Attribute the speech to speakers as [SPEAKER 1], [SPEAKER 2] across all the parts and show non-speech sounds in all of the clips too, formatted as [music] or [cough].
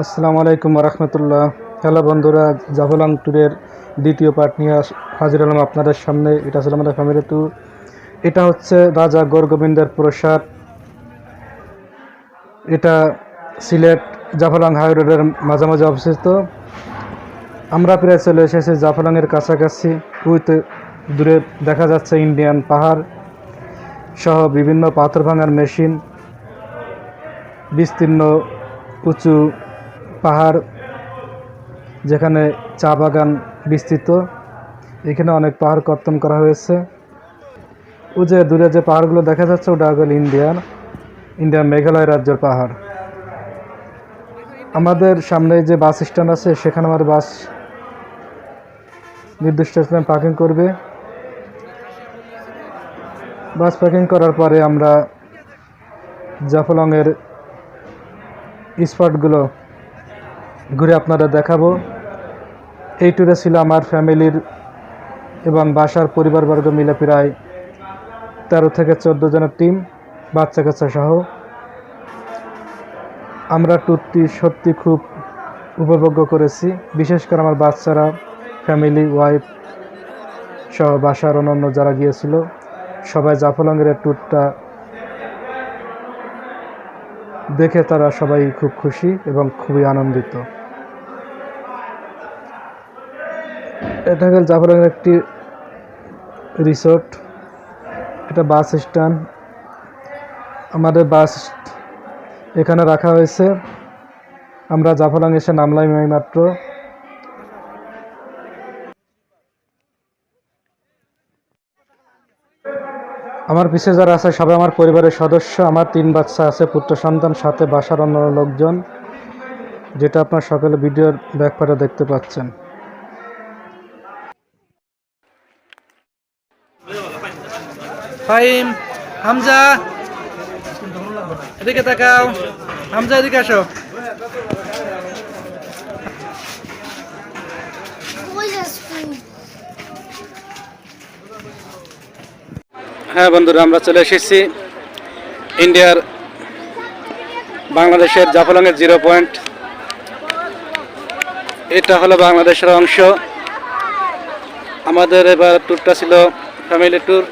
[SPEAKER 1] আসসালামু আলাইকুম রহমতুল্লাহ। হ্যালো বন্ধুরা জাফলং ট্যুরের দ্বিতীয় পার্ট নিয়ে হাজির হলাম আপনাদের সামনে। এটা ছিল আমাদের ফ্যামিলি ট্যুর এটা হচ্ছে রাজা গোরগোবিন্দের প্রসাদ। এটা সিলেট জাফলাং হাই রোডের মাঝামাঝি অবস্থিত। আমরা প্রায় চলে এসেছি জাফলংয়ের কাছাকাছি। উইতে দূরে দেখা যাচ্ছে ইন্ডিয়ান পাহাড় সহ বিভিন্ন পাথর ভাঙার মেশিন বিস্তীর্ণ উঁচু পাহাড় যেখানে চা বাগান বিস্তৃত, এখানে অনেক পাহাড় কর্তন করা হয়েছে। ও যে দূরে যে পাহাড়গুলো দেখা যাচ্ছে, ওটা হল ইন্ডিয়ার ইন্ডিয়ার মেঘালয় রাজ্যের পাহাড়। আমাদের সামনে যে বাস স্ট্যান্ড আছে, সেখানে আমার বাস নির্দিষ্ট স্থানে পার্কিং করবে। বাস পার্কিং করার পরে আমরা জাফলংয়ের স্পটগুলো ঘুরে আপনারা দেখাবো। এই ট্যুরে ছিল আমার ফ্যামিলির এবং বাসার পরিবারবর্গ মিলে প্রায় তেরো থেকে চোদ্দ জনের টিম বাচ্চা কাচ্চা সহ। আমরা ট্যুরটি সত্যি খুব উপভোগ্য করেছি। বিশেষ করে আমার বাচ্চারা ফ্যামিলি ওয়াইফ সহ বাসার অন্যান্য যারা গিয়েছিল, সবাই এই ট্যুরটা দেখে তারা সবাই খুব খুশি এবং খুবই আনন্দিত। এটা হল জাফলংয়ের একটি রিসোর্ট। এটা বাস স্ট্যান্ড। আমাদের বাস এখানে রাখা হয়েছে। আমরা জাফলং এসে নামলাম এই মাত্র। আমার পিছিয়ে যারা আছে, সবাই আমার পরিবারের সদস্য। আমার তিন বাচ্চা আছে, পুত্র, সন্তান, সাথে বাসার অন্য লোকজন। যেটা আপনার সকলে ভিডিওর ব্যাকপারে দেখতে পাচ্ছেন।
[SPEAKER 2] ফাইম হামজা। এদিকে তাকাও। হামজা, এদিকে আসো।
[SPEAKER 1] হ্যাঁ বন্ধুরা, আমরা চলে এসেছি ইন্ডিয়ার বাংলাদেশের জাফলংয়ের জিরো পয়েন্ট। এটা হলো বাংলাদেশের অংশ। আমাদের এবার ট্যুরটা ছিল ফ্যামিলি ট্যুর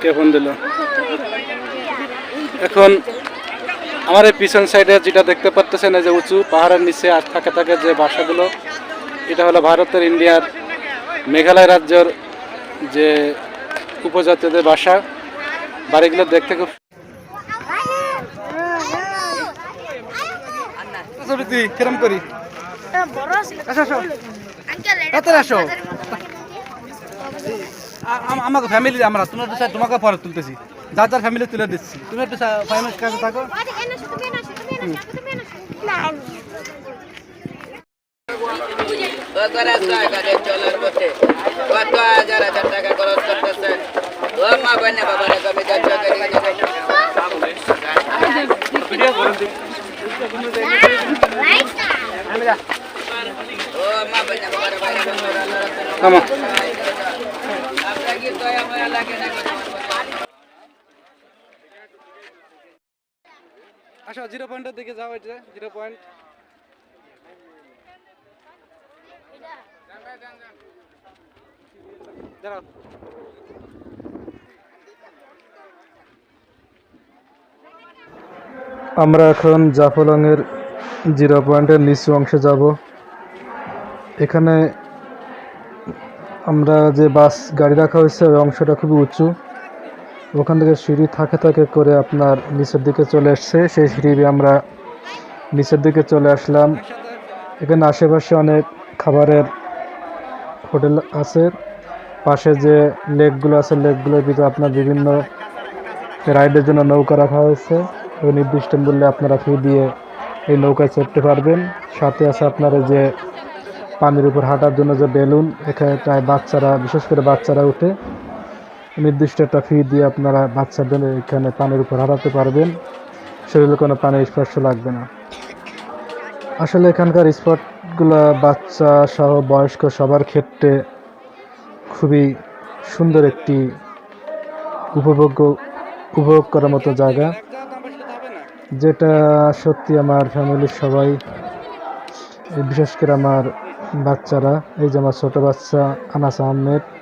[SPEAKER 1] কে ফোন দিল? এখন আমার এই পিছন সাইডে যেটা দেখতে পাচ্ছেন এই যে উঁচু পাহাড়ের নিচে আর থাকে থাকে যে বাসাগুলো এটা হলো ভারতের ইন্ডিয়ার মেঘালয় রাজ্যের যে উপজাতিদের বাসা। বাড়িগুলো দেখতে খুব
[SPEAKER 2] ছবিটি কিরম করি? আসো। আসো আসো। আ- আম- আমাকে ফ্যামিলি আমরা, তোমার স্যার তোমাকে পরে তুলতেছি। যার যার ফ্যামিলি তুলে দিচ্ছি। তুমি একটু ফ্যামিলির কাছে থাকো।
[SPEAKER 3] চলার কত হাজার টাকা খরচ করতেছেন ও মা বোনে বাবারে কবি যাচ্ছ ও মা বোনে বাবারে বাইরে
[SPEAKER 1] থামো।
[SPEAKER 3] আপনার কি দয়া মায়া লাগে না
[SPEAKER 1] আসো জিরো পয়েন্টের দিকে যাও এটা, জিরো পয়েন্ট। দাঁড়াও। আমরা এখন জাফলংয়ের জিরো পয়েন্টের নিচু অংশে যাব। এখানে আমরা যে বাস গাড়ি রাখা হয়েছে, ওই অংশটা খুবই উঁচু। ওখান থেকে সিঁড়ি থাকে থাকে করে আপনার নিচের দিকে চলে আসছে। সেই সিঁড়ি আমরা নিচের দিকে চলে আসলাম। এখানে আশেপাশে অনেক খাবারের হোটেল আছে। পাশে যে লেকগুলো আছে, লেকগুলোর ভিতরে আপনার বিভিন্ন রাইডের জন্য নৌকা রাখা হয়েছে। ওই নির্দিষ্ট মূল্যে আপনারা ফি দিয়ে এই নৌকায় চড়তে পারবেন। সাথে আছে আপনার যে পানির উপর হাঁটার জন্য যে বেলুন, এখানে প্রায় বাচ্চারা, বিশেষ করে বাচ্চারা উঠে। নির্দিষ্ট একটা ফি দিয়ে আপনারা বাচ্চাদের এখানে পানির উপর হারাতে পারবেন। শরীরে কোনো পানির স্পর্শ লাগবে না। আসলে এখানকার স্পটগুলো বাচ্চা সহ বয়স্ক সবার ক্ষেত্রে খুবই সুন্দর একটি উপভোগ্য উপভোগ করার মতো জায়গা। যেটা সত্যি আমার ফ্যামিলির সবাই বিশেষ করে আমার বাচ্চারা এই যে আমার ছোটো বাচ্চা আনাস আহমেদ আহ,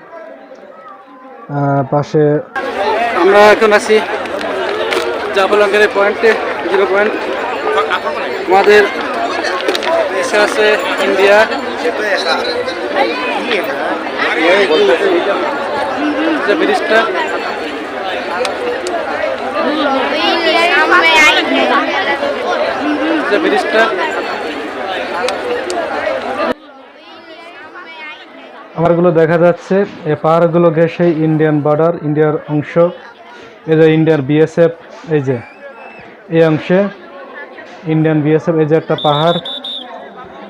[SPEAKER 1] পাশে
[SPEAKER 2] আমরা এখন আছি জাফলঙ্গের পয়েন্টে জিরো পয়েন্ট আমাদের দেশে আছে ইন্ডিয়া যে ব্রিজটা ব্রিজটা
[SPEAKER 1] আমারগুলো দেখা যাচ্ছে এই পাহাড়গুলো ঘেসে ইন্ডিয়ান বর্ডার ইন্ডিয়ার অংশ। এই যে ইন্ডিয়ার বিএসএফ এই যে, এই অংশে ইন্ডিয়ান বিএসএফ এই যে একটা পাহাড়,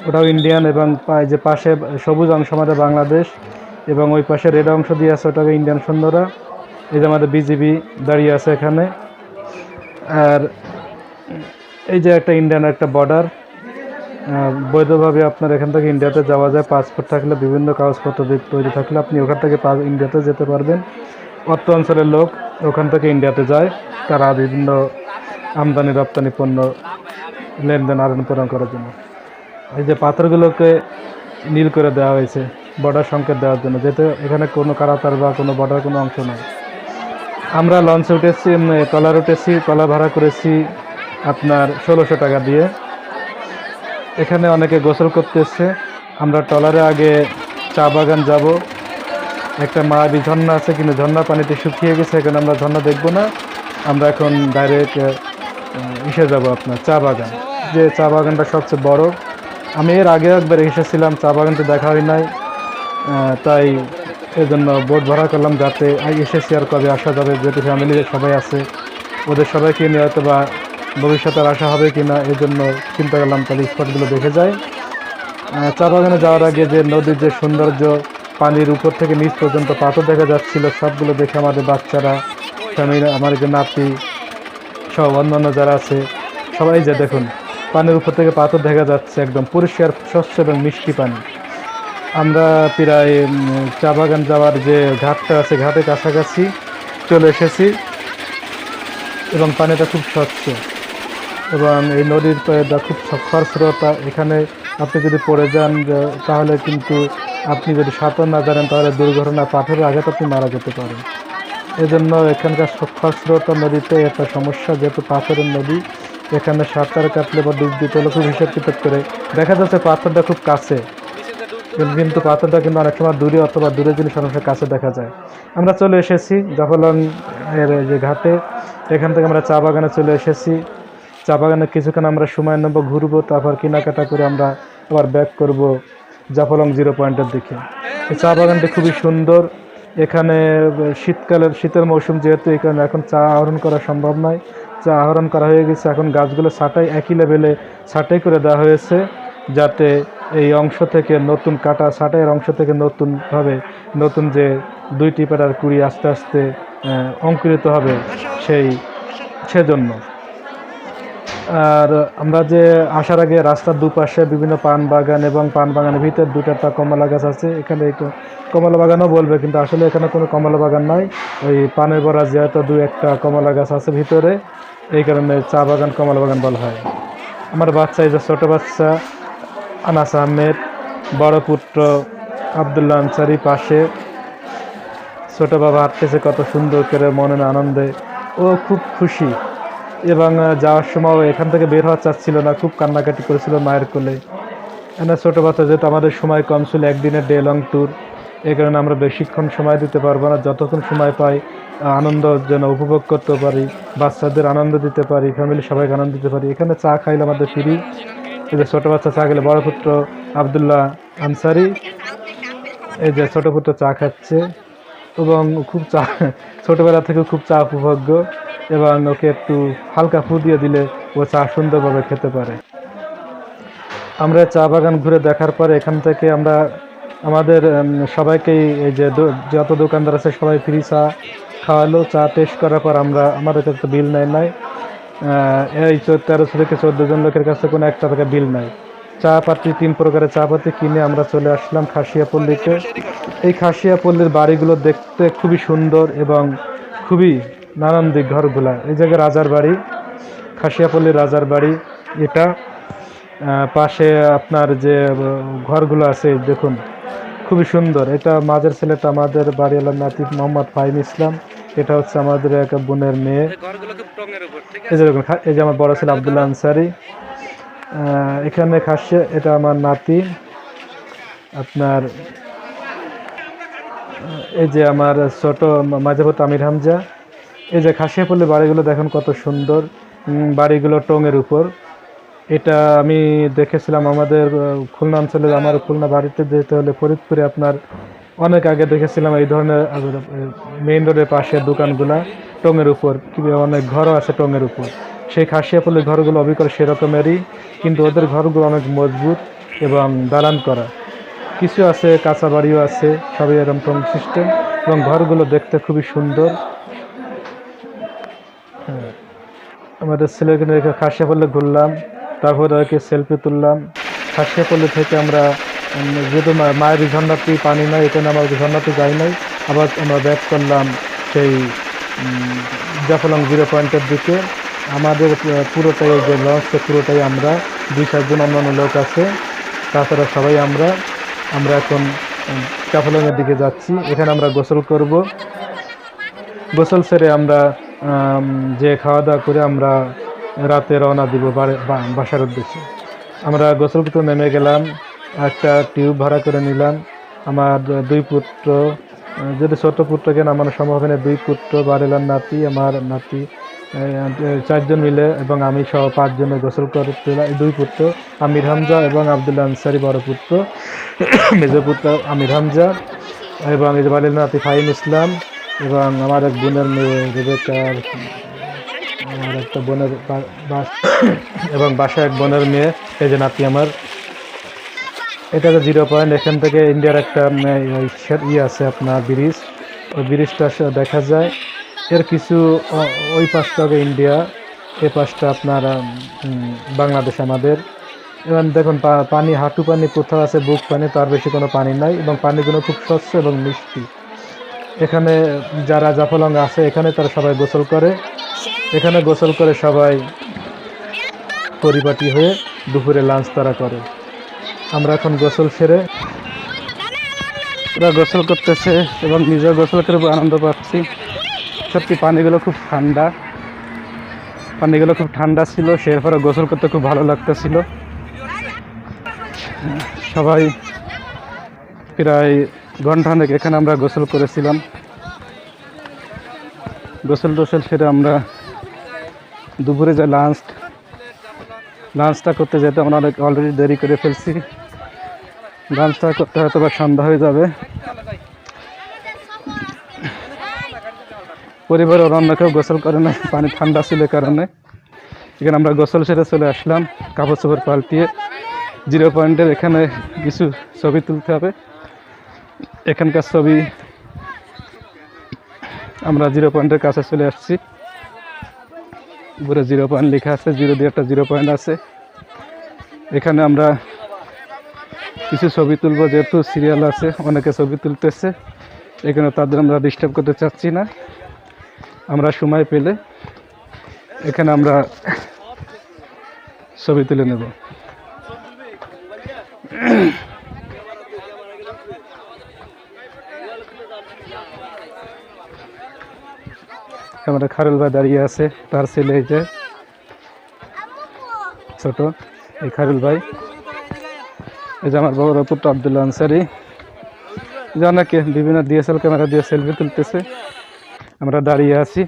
[SPEAKER 1] ওটাও ইন্ডিয়ান এবং যে পাশে সবুজ অংশ আমাদের বাংলাদেশ এবং ওই পাশে রেড অংশ দিয়ে আছে, ওটাকে ইন্ডিয়ান সৈন্যরা এই যে আমাদের বিজিবি দাঁড়িয়ে আছে এখানে। আর এই যে একটা ইন্ডিয়ান একটা বর্ডার বৈধভাবে আপনার এখান থেকে ইন্ডিয়াতে যাওয়া যায় পাসপোর্ট থাকলে বিভিন্ন কাগজপত্র তৈরি থাকলে আপনি ওখান থেকে ইন্ডিয়াতে যেতে পারবেন। অর্থ অঞ্চলের লোক ওখান থেকে ইন্ডিয়াতে যায় তারা বিভিন্ন আমদানি রপ্তানি পণ্য লেনদেন আদান প্রদান করার জন্য। এই যে পাথরগুলোকে নীল করে দেওয়া হয়েছে বর্ডার সংকেত দেওয়ার জন্য যেহেতু এখানে কোনো কারাতার বা কোনো বর্ডার কোনো অংশ নাই। আমরা লঞ্চে উঠেছি উম, উঠেছি ট্রলার ভাড়া করেছি আপনার ষোলোশো টাকা দিয়ে। এখানে অনেকে গোসল করতে এসছে আমরা ট্রলারে আগে চা বাগান যাব। একটা মায়াবী ঝর্ণা আছে কিন্তু ঝর্ণা পানিতে শুকিয়ে গেছে, এখানে আমরা ঝর্ণা দেখব না। আমরা এখন ডাইরেক্ট ইসে যাব আপনার চা বাগান। যে চা বাগানটা সবচেয়ে বড়। আমি এর আগে একবার এসেছিলাম, চা বাগানটা দেখা হয় নাই। তাই এই জন্য বোট ভাড়া করলাম যাতে এসেছি আর কবে আসা যাবে। যেহেতু ফ্যামিলির সবাই আছে, ওদের সবাইকে নিয়ে হয়তো বা ভবিষ্যতে আসা হবে কি না জন্য চিন্তা করলাম তাহলে স্পটগুলো দেখে আহ, চা বাগানে যাওয়ার আগে যে নদীর যে সৌন্দর্য পানির উপর থেকে নিচ পর্যন্ত পাথর দেখা যাচ্ছিল সবগুলো দেখে আমাদের বাচ্চারা ফ্যামিলি আমার যে নাতি সব অন্যান্য যারা আছে সবাই যে দেখুন পানির উপর থেকে পাথর দেখা যাচ্ছে একদম পরিষ্কার স্বচ্ছ এবং মিষ্টি পানি। আমরা প্রায় চা বাগান যাওয়ার যে ঘাটটা আছে ঘাটের কাছাকাছি চলে এসেছি এবং পানিটা খুব স্বচ্ছ। এবং এই নদীর খুব খরস্রোতা। এখানে আপনি যদি পড়ে যান তাহলে কিন্তু আপনি যদি সাঁতার না জানেন, তাহলে দুর্ঘটনা পাথরের আঘাত আপনি মারা যেতে পারেন। এজন্য এখানকার খরস্রোতা নদীতে একটা সমস্যা, যেহেতু পাথরের নদী, এখানে সাঁতার কাটলে বা ডুব দিতে হলে খুব হিসাব কিতাব করে। দেখা যাচ্ছে পাথরটা খুব কাছে, কিন্তু পাথরটা কিন্তু অনেক সময় দূরে অথবা দূরে জিনিস অনেক কাছে দেখা যায়। আমরা চলে এসেছি জাফলং এর যে ঘাটে। এখান থেকে আমরা চা বাগানে চলে এসেছি। চা বাগানে কিছুক্ষণ আমরা সময় নেব, ঘুরবো, তারপর কেনাকাটা করে আমরা আবার ব্যাক করব জাফলং জিরো পয়েন্টের দিকে। চা বাগানটি খুবই সুন্দর। এখানে শীতকালের, শীতের মৌসুম যেহেতু এখানে এখন চা আহরণ করা সম্ভব নয়। চা আহরণ করা হয়ে গেছে, এখন গাছগুলো ছাটাই, একই লেভেলে ছাটাই করে দেওয়া হয়েছে, যাতে এই অংশ থেকে নতুন কাটা, ছাটাইয়ের অংশ থেকে নতুনভাবে নতুন যে দুইটি পেটার কুড়ি আস্তে আস্তে অঙ্কুরিত হবে সেই সেজন্য। আর আমরা যে আসার আগে রাস্তার দুপাশে বিভিন্ন পান বাগান এবং পান বাগানের ভিতর দুটা কমলা গাছ আছে, এখানে একটু কমলা বাগানও বলবে, কিন্তু আসলে এখানে কোনো কমলা বাগান নাই। ওই পানের বড়া যেহেতু দু একটা কমলা গাছ আছে ভিতরে, এই কারণে চা বাগান, কমলা বাগান বলা হয়। আমার বাচ্চা এই যে ছোটো বাচ্চা, আনাস আহমেদ, বড় পুত্র আবদুল্লাহ আনসারি পাশে। ছোটো বাবা হাঁটতেছে কত সুন্দর করে, মনের আনন্দে। ও খুব খুশি। এবং যাওয়ার সময় এখান থেকে বের হওয়া চাচ্ছিল না, খুব কান্নাকাটি করেছিল মায়ের কোলে। এনে ছোটো বাচ্চা যেহেতু আমাদের সময় কম ছিল, একদিনের ডে লং ট্যুর এই কারণে আমরা বেশিক্ষণ সময় দিতে পারব না, যতক্ষণ সময় পাই আনন্দ যেন উপভোগ করতে পারি, বাচ্চাদের আনন্দ দিতে পারি ফ্যামিলি সবাইকে আনন্দ দিতে পারি। এখানে চা খাইলে আমাদের ফ্রি এই যে ছোটো বাচ্চা চা খেলে, বড় পুত্র আবদুল্লাহ আনসারি, এই যে ছোটো পুত্র চা খাচ্ছে, এবং খুব চা, [laughs] ছোটোবেলা থেকে খুব চা উপভোগ্য। এবং ওকে একটু হালকা ফু দিয়ে দিলে ও চা সুন্দরভাবে খেতে পারে। আমরা চা বাগান ঘুরে দেখার পরে এখান থেকে আমরা আমাদের সবাইকেই এই যে যত দোকানদার আছে সবাই ফ্রি চা খাওয়ালো। চা টেস্ট করার পর আমরা, আমাদের কাছে বিল নেয় নাই। এই তেরোশো থেকে চোদ্দ জন লোকের কাছে কোনো একটা টাকা বিল নাই। চা পাতি, তিন প্রকারের চা পাতি কিনে আমরা চলে আসলাম খাসিয়া পল্লীতে এই খাসিয়া পল্লীর বাড়িগুলো দেখতে খুবই সুন্দর এবং খুবই নানান দিক ঘরগুলা এই জায়গায় রাজার বাড়ি খাসিয়াপল্লী রাজার বাড়ি এটা পাশে আপনার যে ঘরগুলো আছে দেখুন খুবই সুন্দর। এটা মাঝের ছেলেটা আমাদের বাড়িওয়ালার নাতি মোহাম্মদ ফাহিম ইসলাম। এটা হচ্ছে আমাদের এক বোনের মেয়ে। এই যে দেখুন এই যে আমার বড় ছেলে আবদুল্লাহ আনসারি। এখানে খাসিয়া এটা আমার নাতি। আপনার এই যে আমার ছোট মাঝাবত আমির হামজা। এই যে খাসিয়াপল্লি বাড়িগুলো দেখুন কত সুন্দর। বাড়িগুলো টঙের উপর। এটা আমি দেখেছিলাম আমাদের খুলনা অঞ্চলের আমার খুলনা বাড়িতে যেতে হলে ফরিদপুরে আপনার অনেক আগে দেখেছিলাম এই ধরনের মেইন রোডের পাশে দোকানগুলা টঙের উপর। অনেক ঘরও আছে টঙের উপর। সেই খাসিয়াপল্লির ঘরগুলো অবিকল সেরকমেরই, কিন্তু ওদের ঘরগুলো অনেক মজবুত এবং দালান করা। কিছু আছে, কাঁচা বাড়িও আছে, সবই এরকম সিস্টেম এবং ঘরগুলো দেখতে খুবই সুন্দর। আমাদের ছেলেকে রেখে খাসিয়াপল্লি ঘুরলাম তারপরে আর কি সেলফি তুললাম। খাসিয়াপল্লি থেকে আমরা যেহেতু মায়ের ঝর্ণাতে পানি নাই এখানে আমরা ঝর্ণাতে যাই নাই আবার আমরা ব্যাক করলাম সেই জাফলং জিরো পয়েন্টের দিকে। আমাদের পুরোটাই যে লঞ্চটা পুরোটাই আমরা দুই চারজন অন্যান্য লোক আছে তাছাড়া সবাই আমরা আমরা এখন জাফলংয়ের দিকে যাচ্ছি। এখানে আমরা গোসল করব। গোসল সেরে আমরা আম, যে খাওয়া দাওয়া করে আমরা রাতে রওনা দিব বাসার উদ্দেশ্যে। আমরা গোসল করতে নেমে গেলাম, একটা টিউব ভাড়া করে নিলাম। আমার দুই পুত্র, যদি ছোট পুত্রকে নামানো সম্ভব হয় দুই পুত্র বারেলার নাতি, আমার নাতি চারজন মিলে এবং আমি সহ পাঁচজনে গোসল করতে দুই পুত্র, আমির হামজা এবং আবদুল্লাহ আনসারি বড় পুত্র, মেজ পুত্র আমির হামজা এবং বালিল নাতি ফাহিম ইসলাম এবং আমার এক বোনের মেয়ে, রেবেকার, আমার একটা বোনের এবং বাসা এক বোনের মেয়ে, এই যে নাতি আমার। এটা তো জিরো পয়েন্ট, এখান থেকে ইন্ডিয়ার একটা ইয়ে আছে আপনার ব্রিজ। ওই ব্রিজটা দেখা যায়। এর কিছু ওই পাশটা হবে ইন্ডিয়া, এ পাশটা আপনার বাংলাদেশ আমাদের। এবং দেখুন পানি, হাঁটু পানি কোথাও আছে, বুক পানি, তার বেশি কোনো পানি নাই। এবং পানিগুলো খুব স্বচ্ছ এবং মিষ্টি। এখানে যারা জাফলং আছে, এখানে তারা সবাই গোসল করে। এখানে গোসল করে সবাই পরিপাটি হয়ে দুপুরে লাঞ্চ তারা করে। আমরা এখন গোসল সেরে ওরা গোসল করতেছে এবং নিজেও গোসল করে আনন্দ পাচ্ছি। সত্যি, পানিগুলো খুব ঠান্ডা। পানিগুলো খুব ঠান্ডা ছিল, সেরপরে গোসল করতে খুব ভালো লাগতেছিল। সবাই প্রায় ঘন্টাখানেক এখানে আমরা গোসল করেছিলাম। গোসল টোসল সেরে আমরা দুপুরে যে লাঞ্চ লাঞ্চটা করতে যেতে আমরা অনেক অলরেডি দেরি করে ফেলছি। লাঞ্চটা করতে হয়তো বা সন্ধ্যা হয়ে যাবে। পরিবারের অন্য কেউ গোসল করে না পানি ঠান্ডা ছিল কারণে। এখানে আমরা গোসল সেরে চলে আসলাম, কাপড় চোপড় পাল্টিয়ে। জিরো পয়েন্টের এখানে কিছু ছবি তুলতে হবে। এখানকার ছবি। আমরা জিরো পয়েন্টের কাছে চলে আসছি। উপরে জিরো পয়েন্ট লেখা আছে, জিরো দিয়ে একটা জিরো পয়েন্ট আছে। এখানে আমরা কিছু ছবি তুলবো, যেহেতু সিরিয়াল আছে, অনেকে ছবি তুলতেছে। এখানে তাদের আমরা ডিস্টার্ব করতে চাচ্ছি না। আমরা সময় পেলে এখানে আমরা ছবি তুলে নেব। আমাদের খারুল ভাই দাঁড়িয়ে আছে, তার ছেলে এই যে ছোট, এই খারুল ভাই। এই যে আমার বড় পুত্র আবদুল্লা আনসারি। যে অনেকে বিভিন্ন ডিএসএল ক্যামেরা দিয়ে সেলফি তুলতেছে। আমরা দাঁড়িয়ে আছি।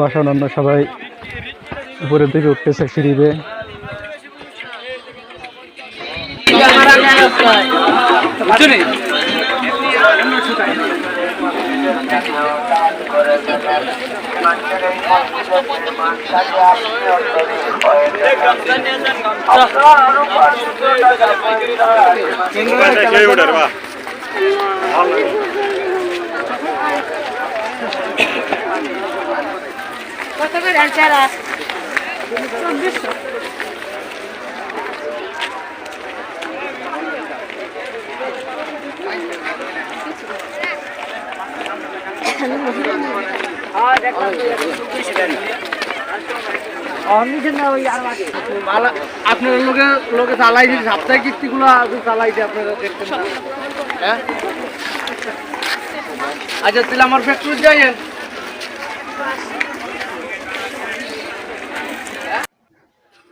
[SPEAKER 1] বাসা অন্য সবাই উপরের দিকে উঠতেছে সিঁড়ি
[SPEAKER 4] কত করে
[SPEAKER 2] চারা আনছারা হ্যাঁ? আচ্ছা তাহলে আমার ফ্যাক্টরি যাইয়েন।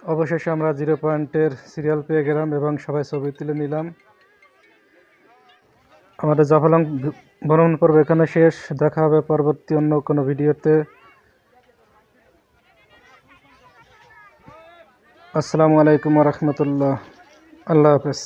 [SPEAKER 1] অবশেষে আমরা জিরো পয়েন্টের সিরিয়াল পেয়ে গেলাম এবং সবাই ছবি তুলে নিলাম। আমাদের জাফলং ভ্রমণ পর্ব এখানে শেষ। দেখা হবে পরবর্তী অন্য কোনো ভিডিওতে। আসসালামু আলাইকুম রহমতুল্লাহ। আল্লাহ হাফেজ।